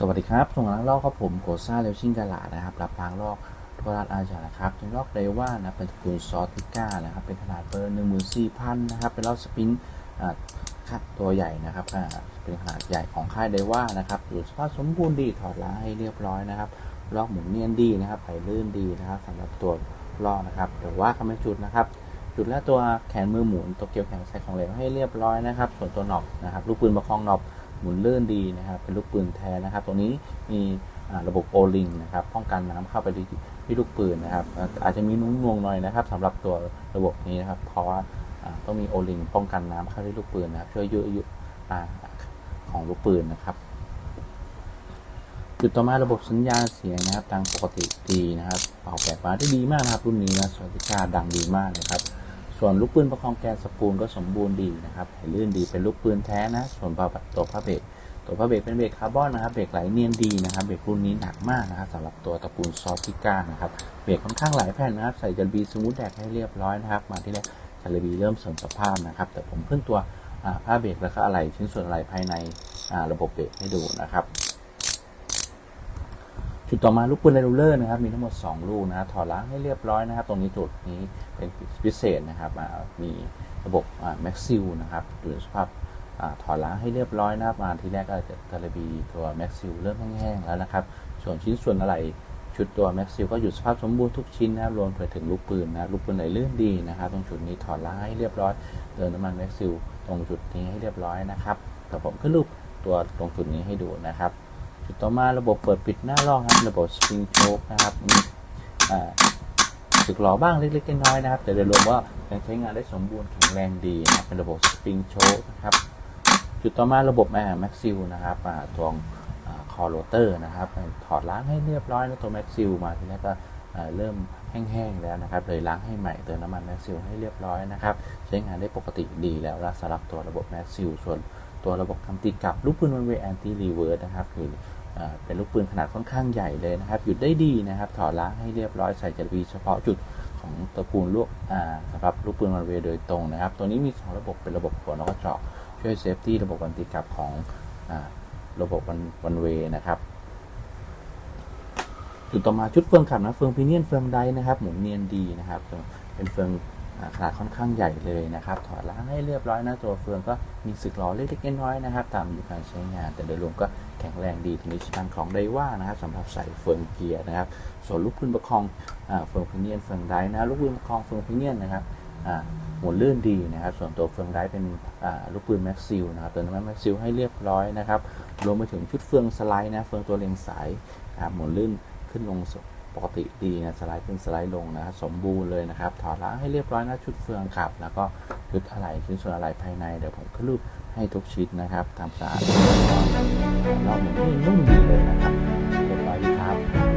สวัสดีครับส่งล้างลอกครับผมโกซ่าเลวชิงกาลานะครับ รับล้างลอกทั่วรัฐอาจารย์นะครับเป็นลอกเรว่านะ เป็นตระกูลซอติก้านะครับ เป็นขนาดเบอร์หนึ่งหมื่นสี่พันนะครับ เป็นลอกสปริงอ่าค่าตัวใหญ่นะครับเป็นขนาดใหญ่ของค่ายเดว่านะครับ อยู่สภาพสมบูรณ์ดีถอดล้างให้เรียบร้อยนะครับ ลอกหมุนเนียนดีนะครับไหลลื่นดีนะครับสำหรับตัวลอกนะครับแต่ว่าคำไม่จุดนะครับ จุดและตัวแขนมือหมุนตัวเกี่ยวแขนใส่ของเหลวให้เรียบร้อยนะครับ ส่วนตัวหนอบนะครับ ลูกปืนประคองหนอบ หมุนลื่นดีนะครับ เป็นลูกปืนแท้นะครับ ตรงนี้มีระบบโอลิงนะครับ ป้องกันน้ำเข้าไปที่ที่ลูกปืนนะครับ อาจจะมีนุ่งงวงหน่อยนะครับสำหรับตัวระบบนี้นะครับ เพราะว่าต้องมีโอลิงป้องกันน้ำเข้าที่ลูกปืนนะครับ ช่วยยืดอายุของลูกปืนนะครับจุดต่อมาระบบสัญญาณเสียงนะครับดังปกติดีนะครับออกแบบมาได้ดีมากนะครับรุ่นนี้นะสวัสดิการดังดีมากนะครับ ส่วนลูกปืนประคองแกนสปูลก็สมบูรณ์ดีนะครับไหลลื่นดีเป็นลูกปืนแท้นะ ส่วนตัวผ้าเบรกตัวผ้าเบรกเป็นเบรกคาร์บอนนะครับเบรกไหลเนียนดีนะครับเบรกรุ่นนี้หนักมากนะครับสำหรับตัวตระกูลซอฟติก้านะครับเบรกค่อนข้างหลายแผ่นนะครับใส่จัลบีสมูทแดกให้เรียบร้อยนะครับมาที่แรกจัลบีเริ่มเสริมสภาพนะครับ แต่ผมขึ้นตัวผ้าเบรกแล้วก็อะไรชิ้นส่วนอะไรภายในระบบเบรกให้ดูนะครับ จุดต่อมาลูกปืนไรเลอร์นะครับมีทั้งหมด 2 ลูกนะครับถอดล้างให้เรียบร้อยนะครับ ตรงนี้จุดนี้เป็นพิเศษนะครับมีระบบแม็กซิลนะครับอยู่ในสภาพอถอดล้างให้เรียบร้อยนะครับมาทีแรกก็จะตะลบีตัวแม็กซิลเริ่มแห้งๆแล้วนะครับ ส่วนชิ้นส่วนอะไรชุดตัวแม็กซิลก็อยู่สภาพสมบูรณ์ทุกชิ้นนะครับรวมไปถึงลูกปืนนะลูกปืนไหนลื่นดีนะครับ ตรงจุดนี้ถอดล้างให้เรียบร้อยเติมน้ำมันแม็กซิลตรงจุดนี้ให้เรียบร้อยนะครับแต่ผมขึ้นรูปตัวตรงจุดนี้ให้ดูนะครับ จุดต่อมาระบบเปิดปิดหน้าล่องครับ ระบบสปริงโชคนะครับมีสึกหล่อบ้างเล็กๆน้อยๆนะครับ แต่โดยรวมว่ายังใช้งานได้สมบูรณ์แข็งแรงดีนะเป็นระบบสปริงโชคนะครับ จุดต่อมาระบบแม็กซิลนะครับตัวคอโรเตอร์นะครับ ถอดล้างให้เรียบร้อยนะตัวแม็กซิลมาทีแรกก็เริ่มแห้งๆแล้วนะครับ เลยล้างให้ใหม่เติมน้ำมันแม็กซิลให้เรียบร้อยนะครับ ใช้งานได้ปกติดีแล้วสำหรับตัวระบบแม็กซิลส่วน ตัวระบบคำติดกับลูกปืนวันเวแอนตี้รีเวิร์สนะครับคือเป็นลูกปืนขนาดค่อนข้างใหญ่เลยนะครับ หยุดได้ดีนะครับ ถอดล้างให้เรียบร้อยใส่จักรวีเฉพาะจุดของตระกูลลูกสำหรับลูกปืนวันเวโดยตรงนะครับ ตัวนี้มี 2 ระบบเป็นระบบหัวแล้วก็เจาะช่วยเซฟตี้ระบบวันตีกลับของอระบบวันวันเวนะครับจุดต่อมาชุดเฟืองขับนะเฟืองพีเนียนเฟืองไดนะครับ หมุนเนียนดีนะครับเป็นเฟือง ขนาดค่อนข้างใหญ่เลยนะครับถอดล้างให้เรียบร้อยนะตัวเฟืองก็มีสึกหลอเล็กๆน้อยๆนะครับ ตามอยู่การใช้งาน แต่โดยรวมก็แข็งแรงดีทีนี้ทางของไดว่านะครับสำหรับใส่เฟืองเกียร์นะครับ ส่วนลูกปืนประคองเฟืองพีเนียนเฟืองไดนะลูกปืนประคองเฟืองพีเนียนนะครับหมุนลื่นดีนะครับ ส่วนตัวเฟืองไดเป็นลูกปืนแม็กซิลนะครับติมน้ำมันแม็กซิลให้เรียบร้อยนะครับรวมไปถึงชุดเฟืองสไลด์นะเฟืองตัวเล็งสายหมุนลื่นขึ้นลง ปกติดีนะสไลด์ขึ้นสไลด์ลงนะครับสมบูรณ์เลยนะครับ ถอดล้างให้เรียบร้อยนะชุดเฟืองขับ แล้วก็ชุดอะไหล่ชิ้นส่วนอะไหล่ภายในเดี๋ยวผมขึ้นรูปให้ทุกชิ้นนะครับทำสะอาดรอบหมุนนี่นุ่มดีเลยนะครับเรียบร้อยดีครับ